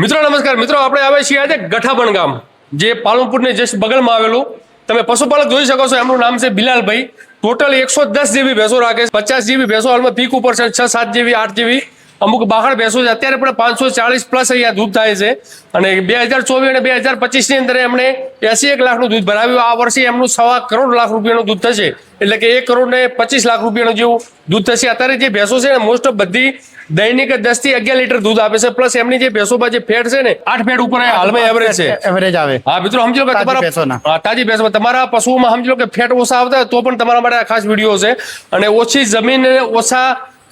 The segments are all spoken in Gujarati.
મિત્રો, નમસ્કાર. મિત્રો, આપણે આવે છીએ આજે ગઠાબણ ગામ, જે પાલનપુરની જસ્ટ બગલમાં આવેલું. તમે પશુપાલક જોઈ શકો છો, એમનું નામ છે બિલાલભાઈ. ટોટલ એકસો દસ જેવી ભેંસો રાખે છે. પચાસ જેવી ભેંસો હાલમાં પીક ઉપર છે, છ, સાત જેવી, આઠ જેવી. અમુક બહાર ભેંસો છે. અત્યારે પણ પાંચસો ચાલીસ પ્લસ અહીંયા દૂધ થાય છે. અને બે હજાર ચોવીસ અને બે હજાર પચીસની અંદર એમણે એસી એક લાખનું દૂધ ભરાવ્યું. આ વર્ષે એમનું સવા કરોડ લાખ રૂપિયાનું દૂધ થશે. એટલે કે એક કરોડ ને પચીસ લાખ રૂપિયાનું જેવું દૂધ થશે. અત્યારે જે ભેંસો છે મોસ્ટ ઓફ બધી દૈનિક દસથી અગિયાર લીટર દૂધ આપે છે. પ્લસ એમની જે ભેંસોમાં જે ફેટ છે ને આઠ ફેટ ઉપર હાલમાં એવરેજ છે. એવરેજ આવે. હા મિત્રો સમજો કે તમારા તાજી ભેંસોમાં તમારા પશુઓમાં સમજો કે ફેટ ઓછા આવતા તો પણ તમારા માટે આ ખાસ વીડિયો છે. અને ઓછી જમીન ઓછા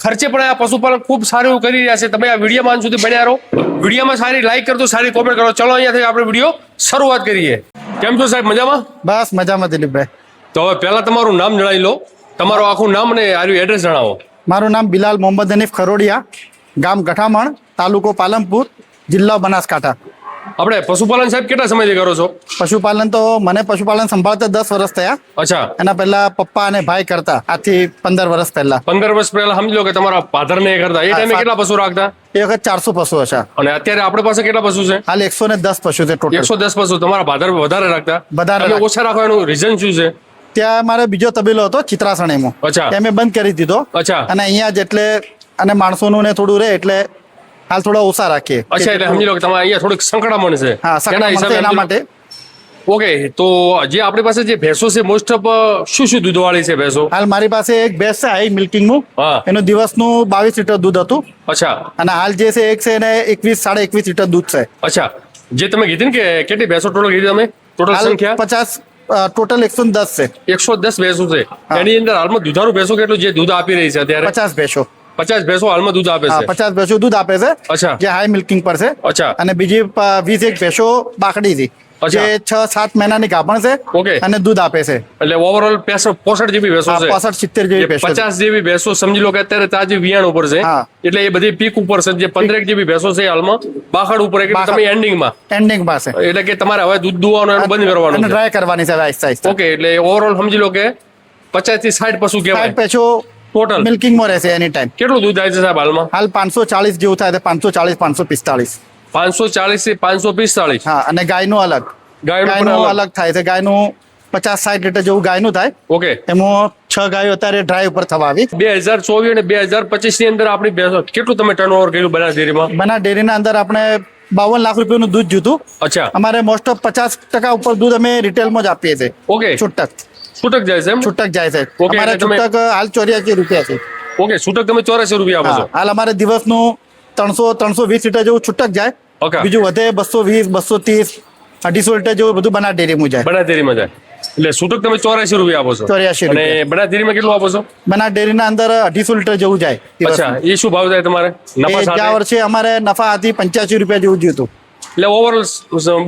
ખર્ચે પણ આ પશુપાલન ખૂબ સારું એવું કરી રહ્યા છે. તમે આ વિડીયોમાં સુધી બન્યા રહો. વિડીયોમાં સારી લાઈક કરજો સારી કોમેન્ટ કરો. ચલો અહીંયાથી આપણે વીડિયો શરૂઆત કરીએ. કેમ છો સાહેબ મજામાં? બસ મજામાં દિલીપભાઈ. તો હવે પહેલા તમારું નામ જણાવી લો. તમારું આખું નામ અને આર્યું એડ્રેસ જણાવો. મારું નામ બિલાલ મોહમ્મદ હનીફ ખરોડિયા ગામ ગઠામણ તાલુકો પાલનપુર જિલ્લો બનાસકાંઠા. આપણે પશુપાલન સાહેબ કેટલા સમયથી કરો છો? પશુપાલન તો મને પશુપાલન સંભાળતા દસ વર્ષ થયા. અચ્છા. એના પહેલા પપ્પા અને ભાઈ કરતા આજથી પંદર વર્ષ પહેલા. પંદર વર્ષ પહેલા સમજી લો કે તમારા father ને કરતા. એ ટાઈમે કેટલા પશુ રાખતા? એ વખત ચારસો પશુ હશે. અને અત્યારે આપણી પાસે કેટલા પશુ છે? હાલ એકસો ને દસ પશુ છે ટોટલ એકસો દસ પશુ. તમારા ભાદર વધારે રાખતા. વધારે ઓછા રાખવાનું રીઝન શું છે? ત્યાં મારે બીજો તબેલો હતો ચિત્રાસણીમાં અચ્છા. ત્યાં મેં બંધ કરી દીધો. અચ્છા. અને અહીંયા જ એટલે અને માણસોનું ને થોડું રહે એટલે હાલ થોડા ઓછા રાખીએ. અચ્છા એટલે સમજી લો કે તમારે અહીંયા થોડીક સંકળામણ છે. હા સંકળામણ એના માટે. ઓકે તો જે આપણી પાસે જે ભેંસો છે મોસ્ટ ઓફ શું શું દૂધ વાળી છે ભેંસો? હાલ મારી પાસે એક ભેંસ છે હાઈ મિલ્કિંગનું એનું દિવસનું બાવીસ લીટર દૂધ હતું. અચ્છા. અને હાલ જે છે એક છે એને એકવીસ સાડા એકવીસ લીટર દૂધ છે. અચ્છા. જે તમે કીધી ને કે કેટલી ભેંસો ટોટલ કીધી તમે? ટોટલ સંખ્યા? પચાસ ટોટલ એકસો દસ છે. એકસો દસ ભેંસો છે. એની અંદર હાલમાં દુધારું ભેંસો કેટલું જે દૂધ આપી રહી છે અત્યારે. પચાસ ભેંસો. પચાસ ભેંસો હાલમાં દૂધ આપે છે. પચાસ ભેંસો દૂધ આપે છે. અચ્છા. જે હાઈ મિલ્કિંગ પર છે. અચ્છા. અને બીજી વીસ એક ભેંસો બાકડી હતી જે. છ સાત મહિનાની ગાભણ છે ઓકે. અને દૂધ આપે છે. એટલે ઓવરઓલ પોસઠ જેવી ભેંસો છે. 65 70 જેવી ભેંસો પચાસ જેવી ભેંસો સમજી લો કે અત્યારે તાજી વિયાણ ઉપર છે. એટલે એ બધી પીક ઉપર છે. જે પંદરેક જેવી ભેંસો છે હાલમાં. બાખડ ઉપર તમે એન્ડિંગમાં એન્ડિંગમાં છે. એટલે કે તમારે હવે દૂધ દુવાનું એનું બંધ કરવાનું ડ્રાય કરવાની છે આહિસ્તે આહિસ્તે ઓકે એટલે ઓવરઓલ સમજી લો કે પચાસથી સાઠ પશુ કહેવાય. પશુ ટોટલ મિલ્કિંગમાં રહેશે એની ટાઈમ કેટલું દૂધ આવે છે સાહેબ હાલમાં? હાલ પાંચસો ચાલીસ જેવું થાય પાંચસો ચાલીસ પાંચસો પિસ્તાળીસ. પાંચસો ચાલીસથી પાંચસો પિસ્તાળીસ. હા અને ગાયનું અલગ. ગાયનું અલગ. થાય છે. ગાયનું પચાસ સાઠ લીટર જેવું ગાયનું થાય. ઓકે. એમાં છ ગાયો અત્યારે ડ્રાય ઉપર થવા આવી. બે હજાર ચોવીસ અને બે હજાર પચીસની અંદર આપણી ભેંસો કેટલું તમે ટર્નઓવર કર્યું બનાસ ડેરીમાં? બના ડેરીના અંદર આપણે બાવન લાખ રૂપિયાનું દૂધ જોતું. અચ્છા. અમારે મોસ્ટ ઓફ પચાસ ટકા ઉપર દૂધ અમે રિટેલમાં જ આપીએ છીએ. ઓકે. છૂટક. છૂટક જાય છે છૂટક જાય છે. અમારે છૂટક હાલ ચોર્યાસી રૂપિયા છે. ઓકે છૂટક તમે ચોરાસી રૂપિયા આપો છો. હાલ અમારે દિવસનું ત્રણસો ત્રણસો વીસ લીટર જેવું છૂટક જાય. Okay. બીજું વધે બસો વીસ બસો ત્રીસ અઢીસો લીટર જેવું બધું બના ડેરીમાં જાય. બનાસ ડેરીમાં જાય. એટલે છૂટક તમે ચોરાશી રૂપિયા આપો છો. 84 અને ડેરીમાં કેટલું આપો છો? બના ડેરીના અંદર અઢીસો લીટર જેવું જાય અચ્છા એ શું ભાવ થાય તમારે? નફા ગયા વર્ષે અમારે નફા હતી પંચ્યાસી રૂપિયા જેવું જ્યું હતું. એટલે ઓવરઓલ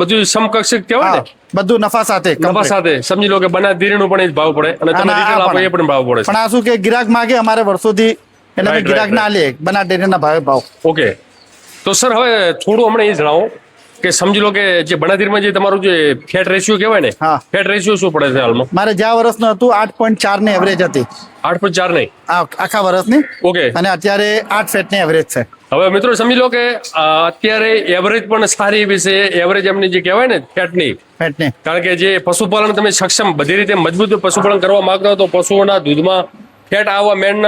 બધું સમકક્ષ કહેવાય ને? બધું નફા સાથે નફા સાથે. સમજી લો કે બનાસનું પણ એ જ ભાવ પડે અને તમે રિટેલ આપો એ પણ ભાવ પડે પણ આ શું કે ગિરાક માગે અમારે વર્ષોથી એટલે ગિરાક ના લે બના ડેરીના ભાવે ભાવ. ઓકે તો સર હવે થોડું હમણાં એ જણાવો કે સમજી લો કે જે બનાધીરમાં જે તમારું જે ફેટ રેશિયો કહેવાય ને હા. ફેટ રેશિયો શું પડે છે હાલમાં? મારે જ્યાં વર્ષનું હતું આઠ પોઈન્ટ ચારની એવરેજ હતી. આઠ પોઈન્ટ ચાર નહીં? આખા વર્ષની ઓકે. અને અત્યારે આઠ ફેટની એવરેજ છે. હવે મિત્રો સમજી લો કે અત્યારે એવરેજ પણ સારી એવી છે. એવરેજ એમની જે કહેવાય ને ફેટની. ફેટની. કારણ કે જે પશુપાલન તમે સક્ષમ બધી રીતે મજબૂત પશુપાલન કરવા માંગતા હો તો પશુઓના દૂધમાં ફેટ આવવા મેન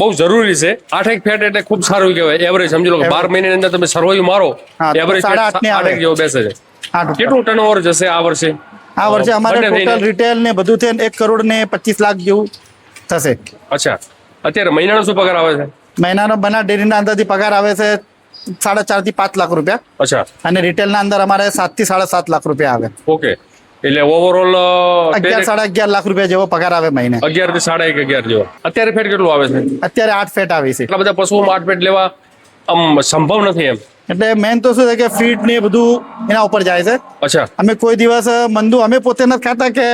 બહુ જરૂરી છે. આઠેક ફેટ એટલે ખૂબ સારું કહેવાય એવરેજ સમજી લો બાર મહિનાની અંદર તમે સરવાયું મારો એવરેજ આઠેક જેવો બેસે છે. કેટલું ટર્નઓવર જશે આ વર્ષે? આ વર્ષે અમારે ટોટલ રિટેલ ને બધું થઈને એક કરોડ ને પચીસ લાખ જેવું થશે. અચ્છા. અત્યારે મહિનાનો શું પગાર આવે છે? મહિનાનો બના ડેરીના અંદરથી પગાર આવે છે સાડા ચારથી પાંચ લાખ રૂપિયા. અચ્છા. અને રિટેલના અંદર અમારે સાતથી સાડા સાત લાખ રૂપિયા આવે. ઓકે. એટલે ઓવરઓલ અગિયાર સાડા અગિયાર લાખ રૂપિયા જેવો પગાર આવે મહિને. અગિયારથી સાડા એક અગિયાર જેવો. અત્યારે ફેટ કેટલું આવે છે? અત્યારે આઠ ફેટ આવે છે. એટલા બધા પશુઓમાં આઠ ફેટ લેવા આમ સંભવ નથી એમ. એટલે મેન તો શું છે કે ફીટ ને બધું એના ઉપર જાય છે. અચ્છા. અમે કોઈ દિવસ મંદુ અમે પોતે નથી ખાતા કે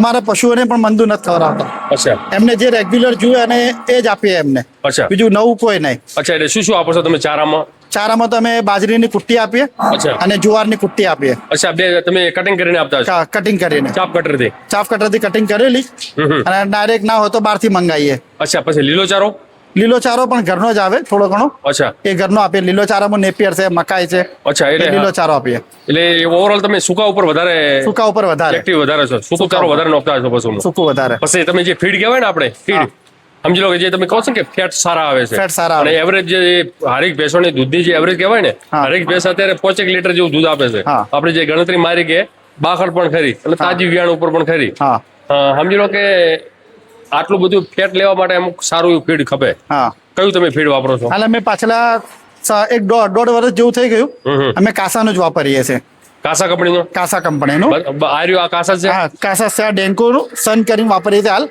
અમારા પશુઓને પણ મંદુ નથી ખવડાવતા. અચ્છા. એમને જે રેગ્યુલર જુએ અને એ જ આપીએ એમને. અચ્છા. બીજું નવું કોઈ નહીં. અચ્છા એટલે શું શું આપો છો તમે ચારામાં? ચારામાં તો અમે બાજરીની કુટ્ટી આપીએ અને જુવારની કુટ્ટી આપીએ. અચ્છા બે તમે કટિંગ કરીને આપતા છો કટિંગ કરીને. ચાપ કટરથી? ચાપ કટરથી કટિંગ કરેલી. અને ડાયરેક્ટ ના હોય તો બહારથી મંગાવીએ અચ્છા પછી લીલો ચારો? લીલો ચારો પણ ઘરનો જ આવે થોડો ઘણો. અચ્છા. એ ઘરનો આપીએ. લીલો ચારામાં નેપિયર છે મકાઈ છે અચ્છા એટલે લીલો ચારો આપીએ. એટલે ઓવરઓલ તમે સૂકા ઉપર વધારે સૂકા ઉપર વધારે. એક્ટિવ વધારે છો. સૂકો ચારો વધારે નોખતા છો પશુનું સૂકું વધારે. પછી તમે જે ફીડ કહેવાય ને આપણે ફીડ સમજી લો કે જે તમે કહો છો કે ફેટ સારા આવે છે. ફેટ સારા અને એવરેજ જે હરેક ભેંસોની દૂધની જે એવરેજ કહેવાય ને હરેક ભેંસ અત્યારે પોચેક લીટર જેવું દૂધ આપે છે. આપણે જે ગણતરી મારી કે બાખર પણ ખરી અને તાજી વિયાણ ઉપર પણ ખરી. સમજી લો કે આટલું બધું ફેટ લેવા માટે અમુક સારું એવું ફીડ ખપે. હા. કયું તમે ફીડ વાપરો છો? હાલ અમે પાછલા એક દોઢ દોઢ વર્ષ જેવું થઈ ગયું. અમે કાસાનું જ વાપરીએ છીએ. કાસા કંપનીનો? કાસા કંપનીનો. આ રહ્યું આ કાસા છે? હા કાસા છે આ ડેન્કો સન કરીને વાપરીએ છીએ હાલ.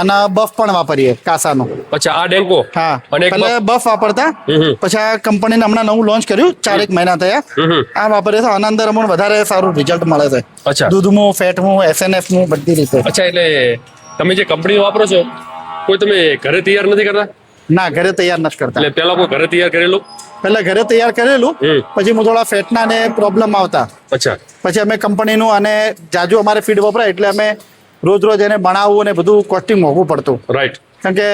અને બફ પણ વાપરીએ કાસાનું. અચ્છા આ ડેન્કો? હા. અને પહેલા બફ? વાપરતા. પછી આ કંપનીને હમણાં નવું લોન્ચ કર્યું ચારેક મહિના થયા. આ વાપરીએ છીએ આના અંદર અમને વધારે સારું રિઝલ્ટ મળે છે. અચ્છા. દૂધનું ફેટનું એસએનએફનું બધી રીતે. અચ્છા એટલે તમે જે કંપની વાપરો છો કોઈ તમે ઘરે તૈયાર નથી કરતા? ના ઘરે તૈયાર નથી કરતા. એટલે પેલા કોઈ ઘરે તૈયાર કરેલું? પહેલા ઘરે તૈયાર કરેલું પછી હું થોડા ફેટના ને પ્રોબ્લેમ આવતા. અચ્છા. પછી અમે કંપનીનું અને જાજુ અમારે ફીડ વપરાય એટલે અમે રોજ રોજ એને બનાવવું અને બધું કોસ્ટિંગ મોંઘું પડતું. રાઈટ કારણ કે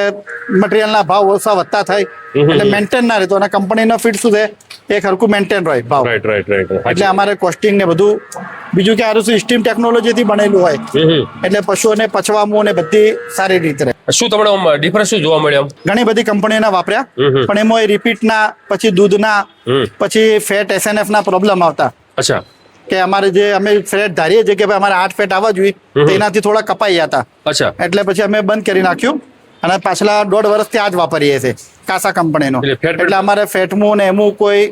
મટીરિયલના ભાવ ઓછા વધતા થાય એટલે મેન્ટેન ના રહેતો અને કંપનીનો ફીટ શું છે? એ ખરખું મેન્ટેન રહે ભાવ. રાઈટ રાઈટ રાઈટ એટલે અમારે કોસ્ટિંગ ને બધું બીજું કે આ શું સ્ટીમ ટેકનોલોજીથી બનેલું હોય. એટલે પશુઓને પચવામાં ને બધી સારી રીતે રહે. શું તમને ડિફરન્સ શું જોવા મળ્યો ઘણી બધી કંપનીઓના વાપર્યા. પણ એમાં રિપીટના પછી દૂધના ના પછી ફેટ એસએનએફ ના પ્રોબ્લેમ આવતા. અચ્છા. કે અમારે જે અમે ફેટ ધારીએ છીએ કે ભાઈ અમારે આઠ ફેટ આવવા જોઈએ તેનાથી થોડા કપાઈ હતા અચ્છા. એટલે પછી અમે બંધ કરી નાખ્યું. અને પાછલા દોઢ વર્ષથી આ જ વાપરીએ છીએ કાસા કંપનીનો. એટલે અમારે ફેટમું ને એમું કોઈ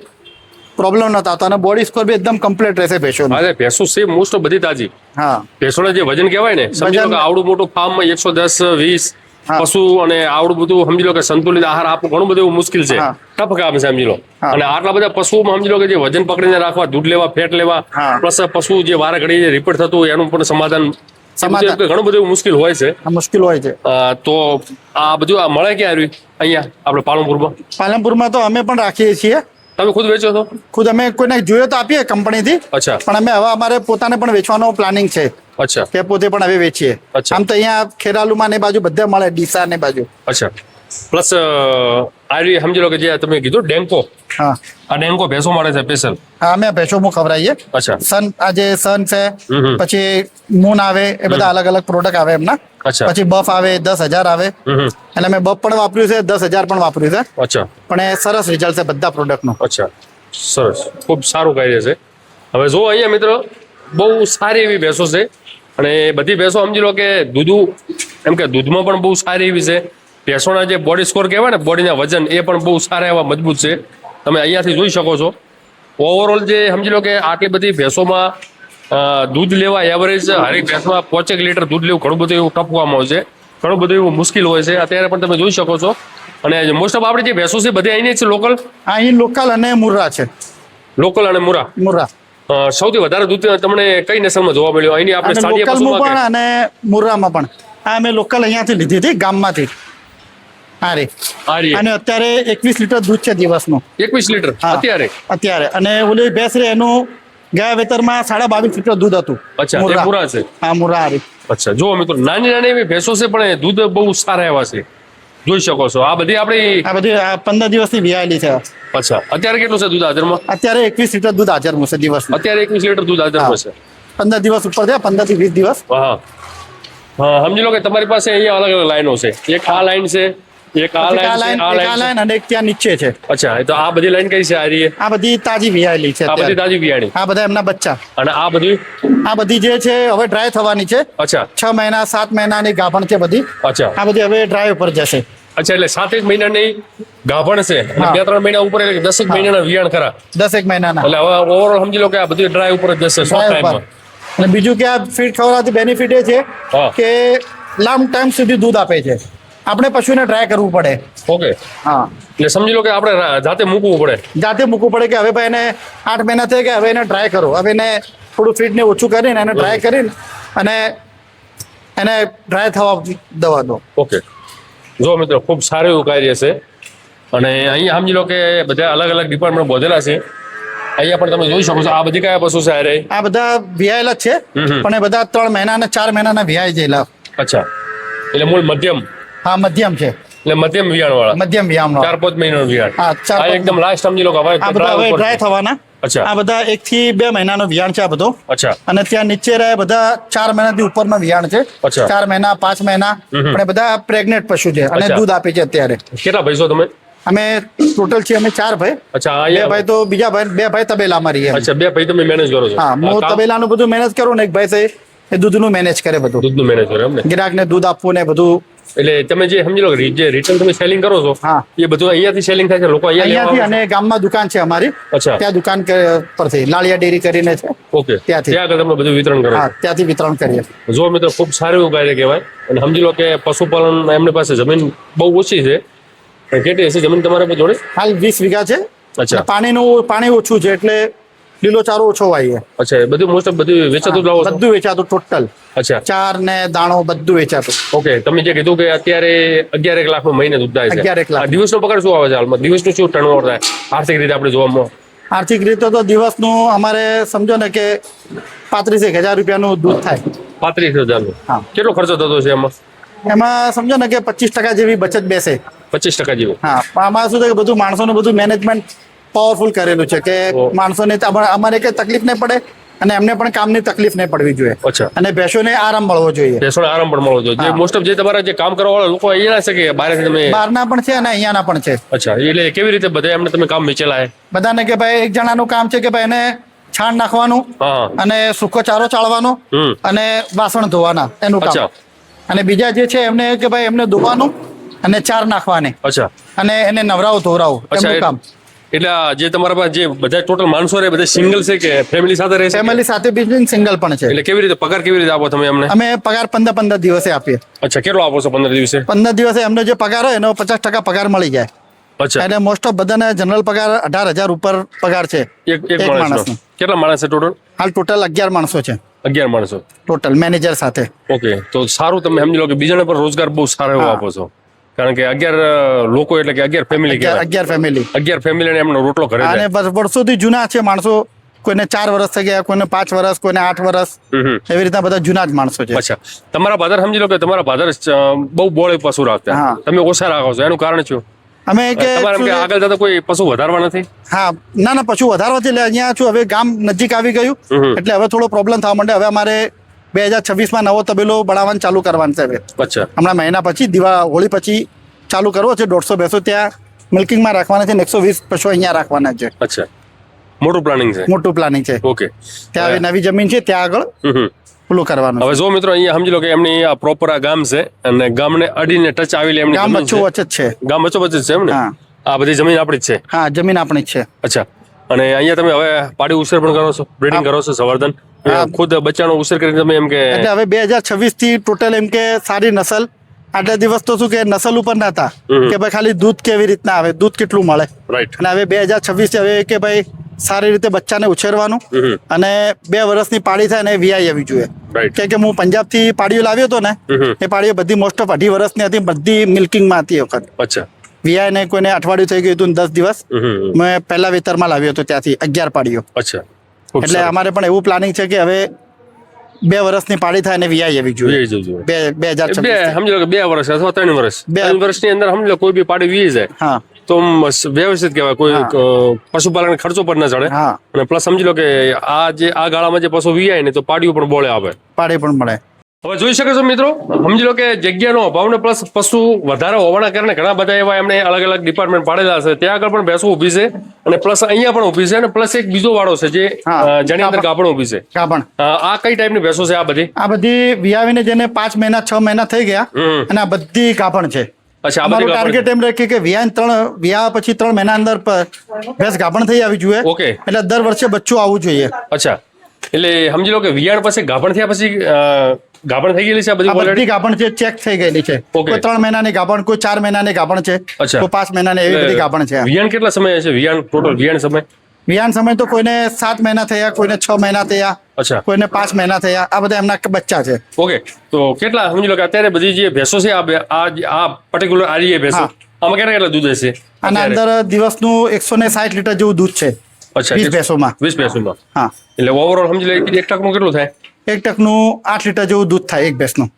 પ્રોબ્લેમ નતો આવતો અને બોડી સ્કોર બી એકદમ કમ્પ્લીટ રહેશે ભેંસોનું. અરે ભેંસો સેમ મોસ્ટ બધી તાજી. હા. ભેંસોના જે વજન કહેવાય ને સમજી લો કે આવડું મોટું ફાર્મ એકસો દસ વીસ પશુ અને આવડું બધું સમજી લો કે સંતુલિત આહાર આપવું ઘણું બધું એવું મુશ્કેલ છે. ટફ કામ છે સમજી લો. અને આટલા બધા પશુઓમાં સમજી લો કે જે વજન પકડીને રાખવા દૂધ લેવા ફેટ લેવા. પ્લસ પશુ જે વારે ઘડી રિપોર્ટ થતું એનું પણ સમાધાન સમાધાન. ઘણું બધું મુશ્કેલ હોય છે. મુશ્કેલ હોય છે. તો આ બધું આ મળે ક્યાં આવ્યું અહીંયા આપણે પાલનપુરમાં. પાલનપુરમાં તો અમે પણ રાખીએ છીએ. તમે ખુદ વેચો છો? ખુદ અમે કોઈને જોઈએ તો આપીએ કંપનીથી. અચ્છા. પણ અમે હવે અમારે પોતાને પણ વેચવાનો પ્લાનિંગ છે. અચ્છા. કે પોતે પણ હવે વેચીએ. આમ તો અહીંયા ખેરાલુમાં ને બાજુ બધે મળે ડીસા ને બાજુ. અચ્છા. પ્લસ આવી સમજી લો કે જે તમે કીધું ડેન્કો. હા. આ ડેન્કો ભેંસો મળે છે સ્પેશિયલ હા અમે ભેંસો માં ખવડાવીએ. અચ્છા. સન આ જે સન છે. પછી મૂન આવે એ બધા અલગ અલગ પ્રોડક્ટ આવે એમના. પછી બફ આવે દસ હજાર આવે. એટલે અમે બફ પણ વાપર્યું છે દસ હજાર પણ વાપર્યું છે. અચ્છા. પણ એ સરસ રિઝલ્ટ છે બધા પ્રોડક્ટનું અચ્છા. સરસ. ખૂબ સારું કાર્ય છે. હવે જો અહીંયા મિત્રો બહુ સારી એવી ભેંસો છે. અને બધી ભેંસો સમજી લો કે દૂધું એમ કે દૂધમાં પણ બહુ સારી એવી છે. ભેંસોના જે બોડી સ્કોર કહેવાય ને બોડીના વજન એ પણ બહુ સારા એવા મજબૂત છે. તમે અહીંયાથી જોઈ શકો છો. ઓવરઓલ જે સમજી લો કે આટલી બધી ભેંસોમાં દૂધ લેવા એવરેજ હરેક ભેંસમાં પોચેક લીટર દૂધ લેવું ઘણું બધું એવું ટપવામાં આવે છે. ઘણું બધું એવું મુશ્કેલ હોય છે. અત્યારે પણ તમે જોઈ શકો છો. અને મોસ્ટ ઓફ આપણે જે ભેંસો છે બધી અહીંની છે લોકલ અહીં લોકલ અને મુર્રા છે. લોકલ અને મુરા? મુર્રા સૌથી વધારે દૂધ તમને કઈ નસલમાં જોવા મળ્યું? અહીંની આપણે અને પશુમાં પણ અને મુર્રામાં પણ. આ અમે લોકલ અહીંયાથી લીધી હતી ગામમાંથી. હા રે કે? આ રહી અને અત્યારે એકવીસ લીટર દૂધ છે દિવસનું. એકવીસ લીટર? અત્યારે? અત્યારે. અને ઓલી ભેંસ રે એનું ગયા વેતરમાં સાડા બાવીસ લીટર દૂધ હતું. અચ્છા. મુરા. છે? હા મુરા હારી. અચ્છા જુઓ મિત્રો નાની નાની એવી ભેંસો છે પણ દૂધ બહુ સારા એવા છે. જોઈ શકો છો. આ બધી આપણી આ બધી પંદર દિવસની વિયાયેલી છે. અચ્છા અત્યારે કેટલું છે દૂધ હાજરમાં? અત્યારે એકવીસ લીટર દૂધ હાજરમાં છે દિવસ અત્યારે એકવીસ લીટર દૂધ હાજરમાં છે. પંદર દિવસ ઉપર છે પંદરથી વીસ દિવસ. હા. હા સમજી લો કે તમારી પાસે અહીંયા અલગ અલગ લાઈનો છે. એક આ લાઈન છે એક આ લાઈન આ એક આ લાઈન લાઈન અને એક ત્યાં નીચે છે. છે અચ્છા તો આ બધી લાઈન કઈ છે આ રહી આ બધી તાજી વિયાયેલી છે આ બધી તાજી બિયાણી આ બધા એમના બચ્ચા. અને આ બધી? આ બધી જે છે હવે ડ્રાય થવાની છે. અચ્છા. છ મહિના સાત મહિનાની ગાભણ છે બધી. અચ્છા. આ બધી હવે ડ્રાય ઉપર જશે. અચ્છા એટલે સાત એક મહિનાની ગાભણ છે. બે ત્રણ મહિના ઉપર એટલે દસેક મહિનાના વિયાણ ખરા. એક મહિનાના. એટલે હવે ઓવરઓલ સમજી લો કે આ બધી ડ્રાય ઉપર જ જશે શોર્ટ ટાઈમમાં અને બીજું કે આ ફીડ ખવડાવવાથી બેનિફિટ એ છે કે લાંબ ટાઈમ સુધી દૂધ આપે છે. આપણે પશુને ટ્રાય કરવું પડે. ઓકે હા. એટલે સમજી લો કે આપણે જાતે મૂકવું પડે. જાતે મૂકવું પડે કે હવે ભાઈ એને આઠ મહિના થયા કે હવે એને ટ્રાય કરો. હવે એને થોડું ફીટને ઓછું કરીને એને ટ્રાય કરીને અને એને ડ્રાય થવા દવા દો. ઓકે જો મિત્રો ખૂબ સારું એવું કાર્ય છે. અને અહીંયા સમજી લો કે બધા અલગ અલગ ડિપાર્ટમેન્ટ બોધેલા છે. અહીંયા પણ તમે જોઈ શકો છો આ બધી કયા પશુ છે અરે આ બધા વ્યાયેલા છે. પણ એ બધા ત્રણ મહિના અને ચાર મહિનાના વિયાય જેલા. અચ્છા. એટલે મૂળ મધ્યમ. હા મધ્યમ છે. એટલે મધ્યમ વિયાણ વાળા મધ્યમ વિયાણ ચાર પાંચ મહિનાનું વિયાણ હા, ચાર આ એકદમ લાસ્ટ સમજી લો હવે આ બધા હવે ડ્રાય થવાના. અચ્છા. આ બધા એક થી બે મહિનાનો વિયાણ છે આ બધો. અચ્છા. અને ત્યાં નીચે રહે બધા ચાર મહિનાથી ઉપરના વિયાણ છે. ચાર મહિના પાંચ મહિના. પણ બધા પ્રેગ્નેન્ટ પશુ છે અને દૂધ આપે છે અત્યારે. કેટલા પૈસો તમે? અમે ટોટલ છીએ અમે ચાર ભાઈ. અચ્છા બે ભાઈ તો બીજા ભાઈ બે ભાઈ તબેલામાં રહીએ અચ્છા બે ભાઈ તમે મેનેજ કરો છો. હા હું તબેલાનું બધું મેનેજ કરું ને એક ભાઈ છે એ દૂધનું મેનેજ કરે બધું. દૂધનું મેનેજ કરો એમ ને? ગ્રાહકને દૂધ આપવું ને બધું એટલે તમે જે સમજી લો જે રિટેલ તમે સેલિંગ કરો છો એ બધું અહીંયાથી સેલિંગ થાય છે લોકો અહીંયાથી અને ગામમાં દુકાન છે અમારી. અચ્છા. ત્યાં દુકાન પરથી લાળિયા ડેરી કરીને છે. ઓકે. ત્યાંથી. ત્યાં આગળ તમે બધું વિતરણ કરો ત્યાંથી વિતરણ કરીએ. જો મિત્રો ખૂબ સારું એવું કાર્ય કહેવાય અને સમજી લો કે પશુપાલન એમની પાસે જમીન બહુ ઓછી છે કેટલી હશે? જમીન તમારા જોડે? હાલ વીસ વીઘા છે. અચ્છા. પાણીનું પાણી ઓછું છે એટલે લીલો ચારો ઓછો વાઈએ. અચ્છા બધું મોસ્ટ ઓફ બધું વેચાતું લાવો બધું વેચાતું ટોટલ અચ્છા. ચાર ને દાણો બધું વેચાતું. ઓકે તમે જે કીધું કે અત્યારે અગિયાર એક લાખ મહિને દૂધ થાય છે. 11 લાખ. દિવસનો પગાર શું આવે છે હાલમાં? દિવસનું શું ટર્નઓવર થાય? આર્થિક રીતે આપણે જોવામાં આર્થિક રીતે તો દિવસનું અમારે સમજો ને કે પાંત્રીસ એક હજાર રૂપિયાનું દૂધ થાય. પાંત્રીસ હજારનું? હા. કેટલો ખર્ચો થતો છે એમાં? એમાં સમજો ને કે પચીસ ટકા જેવી બચત બેસે. પચીસ ટકા જેવું. હા આમાં શું છે કે બધું માણસોનું બધું મેનેજમેન્ટ પાવરફુલ કરેલું છે કે માણસોને અમારે- કઈ તકલીફ નહીં પડે અને એમને પણ કામની તકલીફ નહીં પડવી જોઈએ. અને ભેંસોને આરામ મળવો જોઈએ. ભેંસોને આરામ પણ મળવો જોઈએ. મોસ્ટ ઓફ જે તમારા જે કામ કરવા વાળા લોકો અહીંયા છે કે બહારથી તમે? બહારના પણ છે અને અહીંયાના પણ છે. અચ્છા એટલે કેવી રીતે બધા એમને તમે કામ વેચેલા છે બધાને કે ભાઈ એક જણાનું કામ છે કે ભાઈ એને છાણ નાખવાનું અને સૂકો ચારો ચાળવાનો અને વાસણ ધોવાના એનું કામ. અને બીજા જે છે એમને કે ભાઈ એમને ધોવાનું અને ચાર નાખવાની. અચ્છા. અને એને નવરાવો ધોરાવો એમનું કામ. એટલે જે તમારા પાસે જે બધા ટોટલ માણસો રહે બધા સિંગલ છે કે ફેમિલી સાથે રહે ફેમિલી સાથે બિઝનેસ સિંગલ પણ છે. એટલે કેવી રીતે પગાર કેવી રીતે આપો તમે એમને અમે પગાર પંદર પંદર દિવસે આપીએ. અચ્છા કેટલો આપો છો પંદર દિવસે? પંદર દિવસે એમનો જે પગાર હોય એનો પચાસ ટકા પગાર મળી જાય. અચ્છા. એટલે મોસ્ટ ઓફ બધાને જનરલ પગાર અઢાર હજાર ઉપર પગાર છે. એક એક માણસનો. કેટલા માણસ છે ટોટલ હાલ ટોટલ અગિયાર માણસો છે. અગિયાર માણસો. ટોટલ મેનેજર સાથે. ઓકે તો સારું તમે સમજી લો કે બીજાને પર રોજગાર બહુ સારો એવો આપો છો. કારણ કે અગિયાર લોકો એટલે કે અગિયાર ફેમિલી અગિયાર ફેમિલી અગિયાર ફેમિલી એમનો રોટલો ઘરે અને વર્ષોથી જૂના છે માણસો. કોઈને ચાર વર્ષ થઈ ગયા કોઈને પાંચ વર્ષ કોઈને આઠ વર્ષ. એવી રીતના બધા જૂના જ માણસો છે. અચ્છા. તમારા ભાદર સમજી લો કે તમારા ભાદર બહુ બોળે પશુ રાખતા. તમે ઓછા રાખો છો. એનું કારણ શું? અમે કે આગળ જતા કોઈ પશુ વધારવા નથી? હા ના ના પશુ વધારવા છે એટલે અહીંયા છું. હવે ગામ નજીક આવી ગયું. એટલે હવે થોડો પ્રોબ્લેમ થવા માંડે હવે અમારે બે હજાર છવ્વીસમાં નવો તબેલો બનાવવાનું ચાલુ કરવાનું છે અચ્છા. હમણાં મહિના પછી દિવા હોળી પછી ચાલુ કરવો છે દોઢસો બેસો ત્યાં મિલ્કિંગમાં રાખવાના છે એકસો વીસ પશુ અહીંયા રાખવાના છે. અચ્છા. મોટું પ્લાનિંગ છે? મોટું પ્લાનિંગ છે. ઓકે. ત્યાં હવે નવી જમીન છે ત્યાં આગળ. પેલું કરવાનું હવે જો મિત્રો અહીંયા સમજી લો કે એમની આ પ્રોપર આ ગામ છે અને ગામને અડીને ટચ આવેલી એમની ગામ. વચ્ચે છે. ગામ વચ્ચે વચ્ચે છે એમ ને. આ બધી જમીન આપણી જ છે? હા જમીન આપણી જ છે. અચ્છા. અને અહીંયા તમે હવે પાડી ઉછેર પણ કરો છો બ્રીડિંગ કરો છો સંવર્ધન. ખુદ બચ્ચાનો ઉછેર કરીને તમે એમ કે એટલે હવે બે હજાર છવ્વીસથી ટોટલ એમ કે સારી નસલ. આટલા દિવસ તો શું કે નસલ ઉપર ના હતા. કે ભાઈ ખાલી દૂધ કેવી રીતના આવે દૂધ કેટલું મળે. રાઈટ અને હવે બે હજાર છવ્વીસ હવે કે ભાઈ સારી રીતે બચ્ચાને ઉછેરવાનું. અને બે વર્ષની પાડી થાય ને વીઆઈ આવી જોઈએ. કેમ કે કે હું પંજાબથી પાડીઓ લાવ્યો હતો ને એ પાડીઓ બધી મોસ્ટ ઓફ અઢી વર્ષની હતી બધી મિલ્કિંગમાં હતી વખત. અચ્છા. વીઆઈ ને કોઈને અઠવાડિયું થઈ ગયું હતું દસ દિવસ. મેં પહેલા વેતરમાં લાવ્યો હતો ત્યાંથી અગિયાર પાડીઓ. અચ્છા. એટલે અમારે પણ એવું પ્લાનિંગ છે કે હવે બે વર્ષની પાડી થાય અને વીઆઈ આવી જોઈએ. બે બે હજાર બે સમજી લો કે બે વર્ષ અથવા ત્રણ વર્ષ. બે- ત્રણ વર્ષની અંદર સમજો કોઈ બી પાડી વી જાય. હા. તો વ્યવસ્થિત કહેવાય. કોઈ પશુપાલન ખર્ચો પણ ના ચડે. હા. અને પ્લસ સમજી લો કે આ જે આ ગાળામાં જે પશુ વીઆઈ ને તો પાડીઓ પણ બોળે આવે. પાડી પણ મળે. હવે જોઈ શકો છો મિત્રો સમજી લો કે જગ્યાનો અભાવ ને પ્લસ પશુ વધારે હોવાના કારણે ઘણા બધા એવા એમણે અલગ અલગ ડિપાર્ટમેન્ટ પાડેલા છે. ત્યાં આગળ પણ ભેંસો ઊભી છે અને પ્લસ અહીંયા પણ ઊભી છે અને પ્લસ એક બીજો વાળો છે જે જેની અંદર ગાભણ. ઊભી છે. આ કઈ ટાઈપની ભેંસો છે આ બધી? આ બધી વિયાવીને જેને પાંચ મહિના છ મહિના થઈ ગયા અને આ બધી કાપણ છે. અચ્છા અમારું ટાર્ગેટ એમ રાખીએ કે વિયાન ત્રણ વ્યા પછી ત્રણ મહિના અંદર ભેંસ ગાભણ થઈ આવી જોઈએ ઓકે. એટલે દર વર્ષે બચ્ચું આવવું જોઈએ. અચ્છા. એટલે સમજી લો કે વિયાણ પછી ગાભણ થયા પછી ગાભણ થઈ ગયેલી છે આ બધી બધી? ગાભણ છે ચેક થઈ ગયેલી છે. કોઈ ત્રણ મહિનાની ગાભણ કોઈ ચાર મહિનાની ગાભણ છે. કોઈ પાંચ મહિનાની એવી બધી ગાભણ છે વિયાણ કેટલા સમય છે? વિયાણ ટોટલ વિયાણ સમય? વિયાણ સમય તો કોઈને સાત મહિના થયા કોઈને છ મહિના થયા અચ્છા. કોઈને પાંચ મહિના થયા આ બધા એમના બચ્ચા છે. ઓકે તો કેટલા સમજી લો કે અત્યારે બધી જે ભેંસો છે આ આ પર્ટિક્યુલર આ જે ભેંસો આમાં કેટલા કેટલા દૂધ હશે? આના? અંદર દિવસનું એકસો ને સાઠ લીટર જેવું દૂધ છે. અચ્છા વીસ ભેંસોમાં. વીસ ભેંસોમાં. હા. એટલે ઓવરઓલ સમજી લો એક એક ટકનું કેટલું થાય? એક ટકનું આઠ લીટર જેવું દૂધ થાય એક ભેંસનું.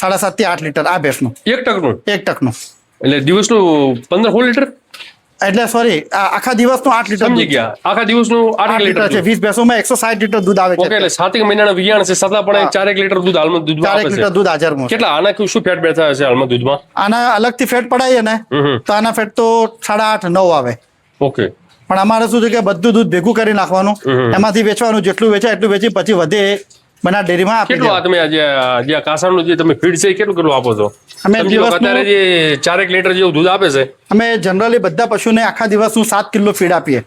સાડા સાતથી આઠ લીટર આ ભેંસનું. એક ટકનું? એક ટકનું. એટલે દિવસનું પંદર સોળ લીટર? એટલે સોરી આખા દિવસનું આઠ લીટર સમજી ગયા. આખા દિવસનું આઠ લીટર છે. વીસ ભેંસોમાં એકસો સાઠ લીટર દૂધ આવે છે. એટલે સાતેક મહિનાના વિયાણ છે. છતાં પણ. ચારેક લીટર દૂધ હાલમાં દૂધમાં ચારેક લીટર દૂધ હાજરમાં છે. કેટલા? આના શું ફેટ બેઠા હશે હાલમાં દૂધમાં? આના અલગથી ફેટ પડાય ને. તો આના ફેટ તો સાડા આઠ નવ આવે. ઓકે. પણ અમારે શું છે કે બધું દૂધ ભેગું કરી નાખવાનું. એમાંથી વેચવાનું જેટલું વેચાય એટલું વેચી પછી વધે બના ડેરીમાં આપી કેટલું આ તમે આજે જે આ કાસાનું જે તમે ફીડ છે એ કેટલું કેટલું આપો છો? અમે સમજી લો કે દિવસનું- અત્યારે જે ચારેક લીટર જેવું દૂધ આપે છે. અમે જનરલી બધા પશુને આખા દિવસનું સાત કિલો ફીડ આપીએ.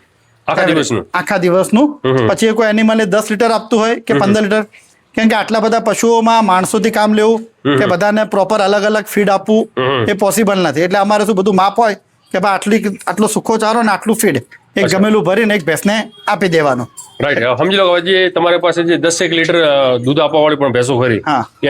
આખા દિવસનું? આખા દિવસનું. પછી કોઈ એનિમલે દસ લીટર આપતું હોય કે પંદર લીટર. કેમ કે આટલા બધા પશુઓમાં માણસોથી કામ લેવું કે બધાને પ્રોપર અલગ અલગ ફીડ આપવું એ પોસિબલ નથી. એટલે અમારે શું બધું માપ હોય કે ભાઈ આટલી આટલો સુખો ચારો ને આટલું ફીડ એક. ગમેલું ભરીને એક ભેંસને આપી દેવાનું. રાઈટ સમજી લો કે જે તમારી પાસે જે દસ એક લીટર દૂધ આપવા વાળી પણ ભેંસો ખરી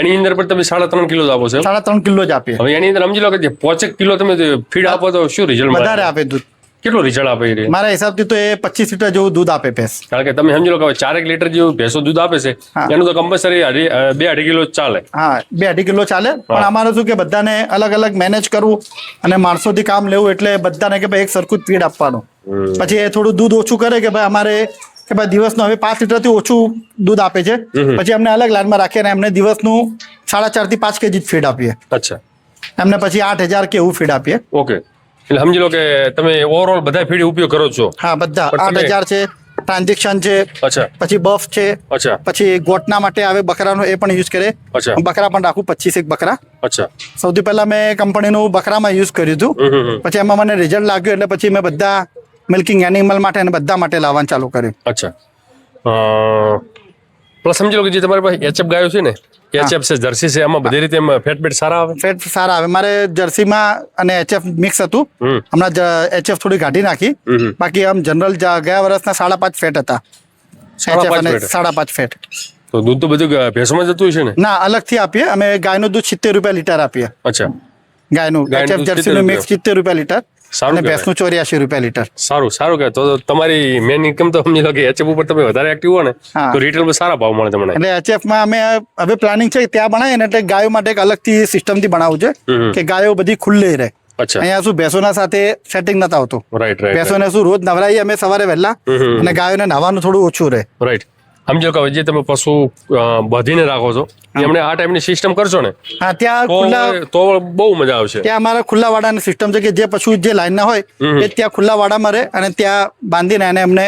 એની અંદર પણ તમે સાડા ત્રણ કિલો જ આપો છો સાડા ત્રણ કિલો જ આપીએ. હવે એની અંદર સમજી લો કે જે પોચેક કિલો તમે ફીડ આપો તો શું રિઝલ્ટ વધારે આપે દૂધ. કેટલું રિઝલ્ટ આપે એ? મારા હિસાબથી તો એ પચીસ લીટર જેવું દૂધ આપે ભેંસ. કારણ કે તમે સમજી લો કે ચારેક લીટર જેવું ભેંસો દૂધ આપે છે એનું તો કમ્પલસરી બે અઢી કિલો ચાલે. હા બે અઢી કિલો ચાલે. પણ અમારે શું કે બધાને અલગ અલગ મેનેજ કરવું અને માણસોથી કામ લેવું એટલે બધાને કે ભાઈ એક સરખું જ ફીડ આપવાનું. પછી એ થોડું દૂધ ઓછું કરે કે ભાઈ અમારે કે ભાઈ દિવસનું હવે પાંચ લીટરથી ઓછું દૂધ આપે છે. પછી અમને અલગ લાઈનમાં રાખીએ અને એમને દિવસનું સાડા ચારથી પાંચ કેજી ફીડ આપીએ. અચ્છા. એમને પછી આઠ હજાર કે એવું ફીડ આપીએ. ઓકે. એટલે સમજી લો કે તમે ઓવરઓલ બધા ફીડ ઉપયોગ કરો છો. હા બધા. આઠ હજાર છે ટ્રાન્ઝેક્શન છે અચ્છા. પછી બફ છે અચ્છા. પછી ગોટના માટે આવે બકરાનો એ પણ યુઝ કરે. અચ્છા. બકરા પણ રાખું પચીસ એક બકરા. અચ્છા. સૌથી પહેલા મેં કંપનીનું બકરામાં યુઝ કર્યું હતું. પછી એમાં મને રિઝલ્ટ લાગ્યું એટલે પછી મેં બધા મિલ્કિંગ એનિમલ માટે અને બધા માટે લાવવાનું ચાલુ કર્યું. અચ્છા. પ્લસ સમજી લો કે જે તમારી પાસે એચએફ ગાયો છે ને એચએફ છે જર્સી છે આમાં બધી રીતે ફેટ બેટ સારા આવે? ફેટ સારા આવે. મારે જર્સીમાં અને એચએફ મિક્સ હતું. હમણાં એચએફ થોડી કાઢી નાખી. બાકી આમ જનરલ ગયા વર્ષના સાડા પાંચ ફેટ હતા. સાડા પાંચ ફેટ. તો દૂધ તો બધું ભેંસોમાં જતું છે ને? ના અલગથી આપીએ. અમે ગાયનું દૂધ સિત્તેર રૂપિયા લીટર આપીએ. અચ્છા. ગાયનું એચએફ જર્સીનું મિક્સ સિત્તેર રૂપિયા લીટર સારું અને ભેંસનું ચોર્યાસી રૂપિયા લીટર. સારું સારું કે તો તમારી મેન ઇન્કમ તો સમજી લો કે એચએફ ઉપર તમે વધારે એક્ટિવ હો. ને તો રિટેલ પર સારા ભાવ મળે તમને. એટલે એચએફમાં અમે હવે પ્લાનિંગ છે ત્યાં બનાવીએ ને એટલે ગાયો માટે એક અલગથી સિસ્ટમથી બનાવવું છે કે ગાયો બધી ખુલ્લી રહે. અચ્છા. અહીંયા શું ભેંસોના સાથે સેટિંગ નતા આવતું. રાઈટ રાઈટ ભેંસોને શું રોજ નવરાઈએ અમે સવારે વહેલા. અને ગાયોને નહાવાનું થોડું ઓછું રહે. રાઈટ સમજો કે જે તમે પશુ બાંધીને રાખો છો એમને આ ટાઈપની સિસ્ટમ કરશો ને હા ત્યાં ખુલ્લા તો બહુ મજા આવશે. ત્યાં અમારા ખુલ્લા વાડાની સિસ્ટમ છે કે જે પશુ જે લાઈનના હોય એ ત્યાં ખુલ્લા વાડામાં રહે અને ત્યાં બાંધીને એને એમને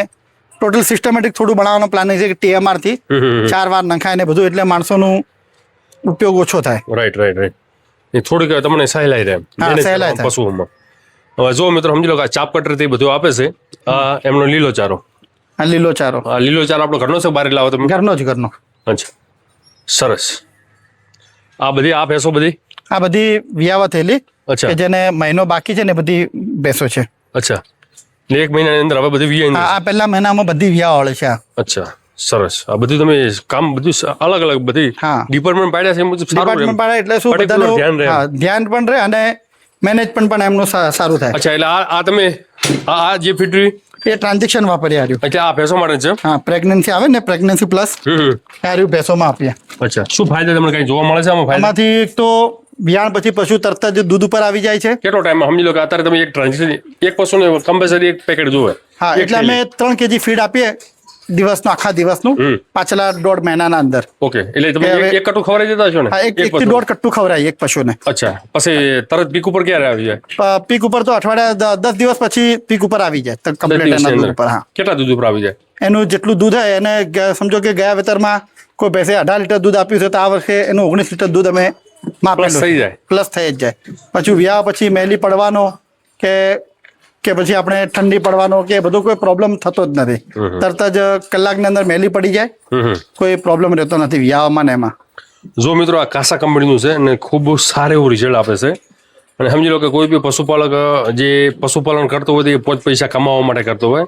ટોટલ સિસ્ટમેટિક થોડું બનાવવાનો પ્લાનિંગ છે કે ટીએમઆરથી. ચાર વાર નખાય ને બધું એટલે માણસોનું ઉપયોગ ઓછો થાય. રાઈટ રાઈટ રાઈટ થોડીક તમને સહેલાઈ રહે પશુઓમાં. હવે જો મિત્રો સમજી લો કે આ ચાપ બધું આપે છે આ એમનો લીલો ચારો આ લીલો ચારો. લીલો ચારો આપણો ઘરનો છે બહાર લાવો તમે? ઘરનો જ ઘરનો. અચ્છા. સરસ. આ બધી આ ભેંસો બધી? આ બધી વિયાવા થયેલી અચ્છા. કે જેને મહિનો બાકી છે ને બધી ભેંસો છે. અચ્છા. ને એક મહિનાની અંદર હવે બધી વીઆઈ આ પહેલા મહિનામાં બધી વિયાવા આવે છે અચ્છા. સરસ. આ બધું તમે કામ બધું અલગ અલગ બધી. ડિપાર્ટમેન્ટ પાડ્યા છે એ મુજબ ડિપાર્ટમેન્ટ પાડ્યા પાડે એટલે શું બધાનું ધ્યાન રહે. હા, ધ્યાન પણ રહે અને મેનેજમેન્ટ પણ એમનું સારું થાય. અચ્છા એટલે આ આ તમે આ આ જે ફીટરી એ ટ્રાન્ઝેક્શન વાપરી આર્યું એટલે આ ભેંસો માટે છે હા પ્રેગ્નન્સી આવે ને પ્રેગ્નન્સી પ્લસ. આર્યું ભેંસોમાં આપીએ. અચ્છા. શું ફાયદો તમને કઈ જોવા મળે છે આમાં ફાયદા? આમાંથી એક તો બિયાણ પછી પશુ તરત જ દૂધ ઉપર આવી જાય છે. કેટલો ટાઈમ સમજી લો કે અત્યારે તમે એક ટ્રાન્ઝેક્શન એક પશુને કમ્પલસરી એક પેકેટ જોવે. હા એટલે અમે ત્રણ કેજી ફીડ આપીએ. દિવસનું આખા દિવસનું. પાછલા દોઢ મહિનાના અંદર. ઓકે એટલે તમે એક- એક કટુ ખવડાવી દેતા છો ને? એક એકથી દોઢ કટ્ટું ખવડાવીએ એક પશુને. અચ્છા. પછી તરત પીક ઉપર ક્યારે આવી જાય? પીક ઉપર તો અઠવાડિયા દસ દિવસ પછી પીક ઉપર આવી જાય કમ્પ્લીટ એના દૂધ ઉપર હા. કેટલા દૂધ ઉપર આવી જાય? એનું જેટલું દૂધ હોય એને સમજો કે ગયા વેતરમાં કોઈ ભેંસે અઢાર લીટર દૂધ આપ્યું છે તો આ વર્ષે એનું ઓગણીસ લીટર દૂધ અમે પ્લસ થઈ જાય. પ્લસ થઈ જ જાય. પછી વ્યાહ પછી મેલી પડવાનો કે કે પછી આપણે ઠંડી પડવાનો કે બધો કોઈ પ્રોબ્લેમ થતો જ નથી. તરત જ કલાકની અંદર મેલી પડી જાય. કોઈ પ્રોબ્લેમ રહેતો નથી વ્યાવામાં ને એમાં. જો મિત્રો આ કાસા કંપનીનું છે અને ખૂબ સારું એવું રિઝલ્ટ આપે છે. અને સમજી લો કે કોઈ બી પશુપાલક જે પશુપાલન કરતો હોય તે પોચ પોત પૈસા કમાવા માટે કરતો હોય.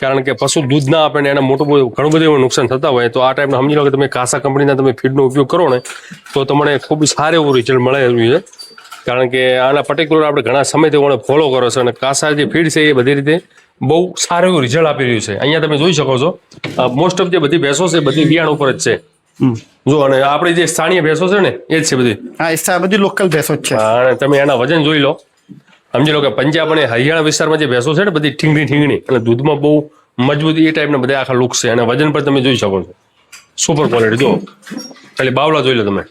કારણ કે પશુ દૂધ ના આપે ને એને મોટું બધું ઘણું બધું એવું નુકસાન થતા હોય. તો આ ટાઈપના સમજી લો કે તમે કાસા કંપનીના તમે ફીડનો ઉપયોગ કરો ને તો તમને ખૂબ સારું એવું રિઝલ્ટ મળે એવું છે. કારણ કે આના પર્ટિક્યુલર આપણે ઘણા સમયથી ઓણે ફોલો કરો છો અને કાસા જે ફીડ છે એ બધી રીતે બહુ સારું એવું રિઝલ્ટ આપી રહ્યું છે. અહીંયા તમે જોઈ શકો છો મોસ્ટ ઓફ જે બધી ભેંસો છે બધી બિયાણ ઉપર જ છે. જો અને આપણી જે સ્થાનીય ભેંસો છે ને એ જ છે બધી. હા એ બધી લોકલ ભેંસો જ છે. અને તમે એના વજન જોઈ લો. સમજી લો કે પંજાબ અને હરિયાણા વિસ્તારમાં જે ભેંસો છે ને બધી ઠીંગણી ઠીંગણી અને દૂધમાં બહુ મજબૂત એ ટાઈપના બધા આખા લુક છે. અને વજન પર તમે જોઈ શકો છો. સુપર ક્વોલિટી જો. ખાલી બાવલા જોઈ લો તમે.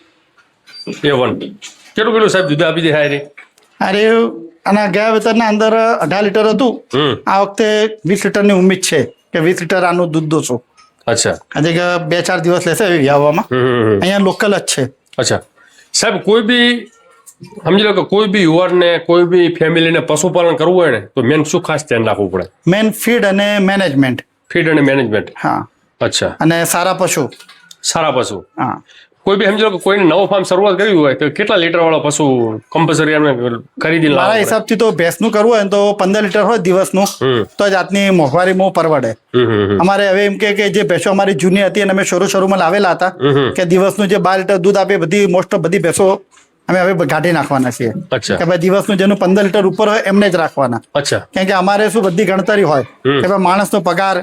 એ વન કેટલું કેટલું સાહેબ દૂધ આપી દે હાય રે અરે આના ગયા વેતરના અંદર અઢાર લીટર હતું. આ વખતે વીસ લીટરની ઉમ્મીદ છે કે વીસ લીટર આનું દૂધ દોશો અચ્છા. આજે બે ચાર દિવસ લેશે હમ. અહીંયા લોકલ જ છે. અચ્છા. સાહેબ કોઈ બી સમજી લો કે કોઈ બી યુવાનને કોઈ બી ફેમિલીને પશુપાલન કરવું હોય ને તો મેન શું ખાસ ધ્યાન રાખવું પડે? મેન ફીડ અને મેનેજમેન્ટ ફીડ અને મેનેજમેન્ટ હા. અચ્છા. અને સારા પશુ. સારા પશુ. હા. કોઈ બી સમજો કે કોઈને નવો ફાર્મ શરૂઆત કરવી હોય તો કેટલા લીટર વાળો પશુ કમ્પલસરી એમને ખરીદી મારા? હિસાબથી તો ભેંસનું કરવું હોય તો પંદર લીટર હોય દિવસનું તો જ આજની મોંઘવારીમાં પરવડે. અમારે હવે એમ કે કે જે ભેંસો અમારી જૂની હતી અને અમે શરૂ શરૂમાં લાવેલા હતા. કે દિવસનું જે બાર લીટર દૂધ આપે બધી મોસ્ટ ઓફ બધી ભેંસો અમે હવે કાઢી નાખવાના છીએ. કે ભાઈ દિવસનું જેનું પંદર લીટર ઉપર હોય એમને જ રાખવાના. કેમ કે અમારે શું બધી ગણતરી હોય કે ભાઈ માણસનો પગાર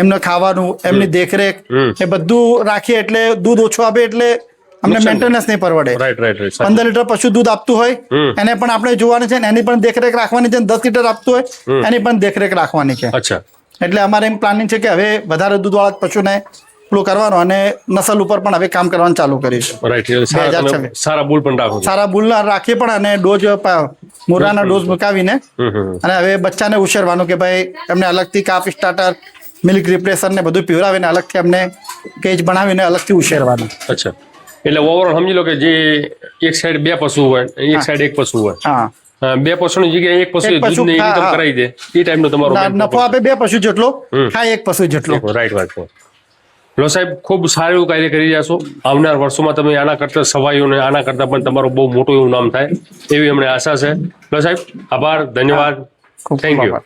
એમને ખાવાનું એમની દેખરેખ એ બધું રાખીએ એટલે દૂધ ઓછું આપે એટલે અમને મેન્ટેનન્સ નહીં પરવડે. રાઈટ રાઈટ રાઈટ પંદર લીટર પશુ દૂધ આપતું હોય એને પણ આપણે જોવાનું છે એની પણ દેખરેખ રાખવાની છે દસ લીટર આપતું હોય એની પણ દેખરેખ રાખવાની છે. અચ્છા. એટલે અમારે એમ પ્લાનિંગ છે કે હવે વધારે દૂધવાળા પશુને પેલું કરવાનું અને નસલ ઉપર પણ હવે કામ કરવાનું ચાલુ કરીશું. રાઈટ સારા 2026. તમે સારા બુલ પણ રાખો સારા બુલ રાખીએ પણ અને ડોઝ મુરાના ડોઝ મુકાવીને. અને હવે બચ્ચાને ઉછેરવાનું કે ભાઈ એમને અલગથી કાફ સ્ટાર્ટર મિલ્ક રિપ્રેશર ને બધું પીવડાવીને અલગથી એમને કેજ બનાવીને અલગથી ઉછેરવાનું. અચ્છા. એટલે ઓવરઓલ સમજી લો કે જે એક સાઈડ બે પશુ હોય એક સાઈડ એક પશુ હોય. બે પશુની જગ્યાએ એક પશુ દૂધ ને ઇન્કમ કરાવી દે. એ ટાઈપનો તમારો નફો આપે બે પશુ જેટલો. ખાય એક પશુ જેટલો. રાઈટ વાત લો સાહેબ ખૂબ સારું એવું કાર્ય કરી રહ્યા છો. આવનાર વર્ષોમાં તમે આના કરતા સવાઈઓને આના કરતા પણ તમારું બહુ મોટું એવું નામ થાય એવી અમને આશા છે. લો સાહેબ આભાર ધન્યવાદ. Thank you